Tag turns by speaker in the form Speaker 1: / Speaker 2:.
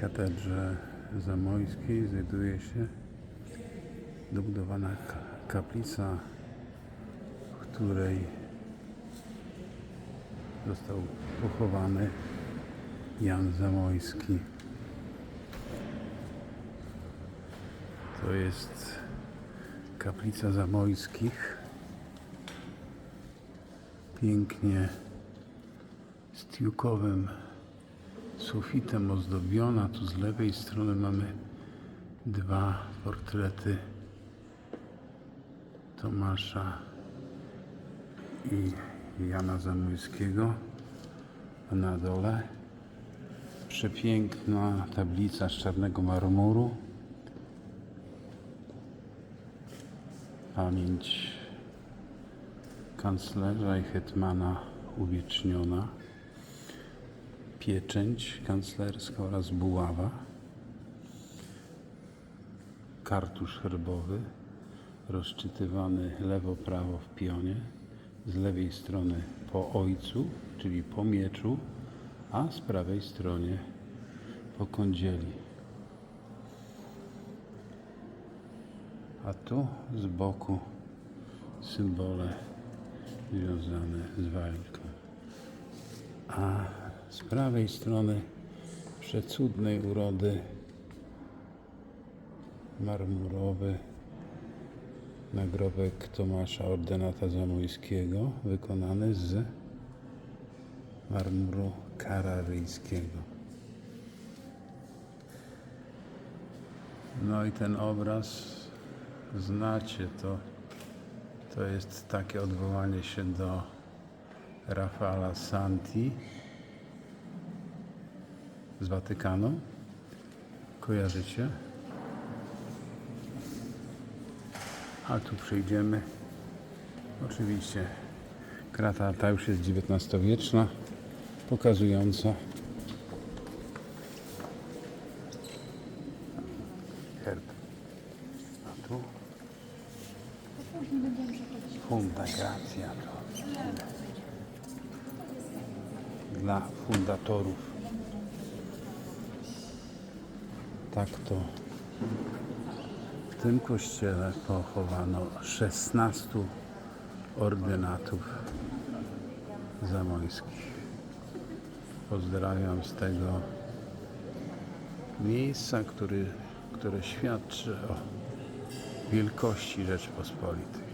Speaker 1: katedrze zamojskiej znajduje się dobudowana ka- kaplica, w której został pochowany Jan Zamojski. To jest kaplica Zamojskich. Pięknie stiukowym sufitem ozdobiona. Tu z lewej strony mamy dwa portrety Tomasza i Jana Zamojskiego. A na dole przepiękna tablica z czarnego marmuru. Pamięć kanclerza i hetmana uwieczniona pieczęć kanclerska oraz buława, kartusz herbowy rozczytywany lewo-prawo w pionie, z lewej strony po ojcu, czyli po mieczu, a z prawej stronie po kądzieli. A tu z boku symbole związane z walką a z prawej strony przecudnej urody marmurowy nagrobek Tomasza Ordynata Zamojskiego wykonany z marmuru kararyjskiego. No i ten obraz znacie to. To jest takie odwołanie się do Rafala Santi z Watykanu. Kojarzycie? A tu przejdziemy. Oczywiście krata ta już jest XIX-wieczna, pokazująca herb. A tu Funda Gracia to dla fundatorów. Tak to w tym kościele pochowano 16 ordynatów zamojskich. Pozdrawiam z tego miejsca, który, które świadczy o wielkości Rzeczypospolitej.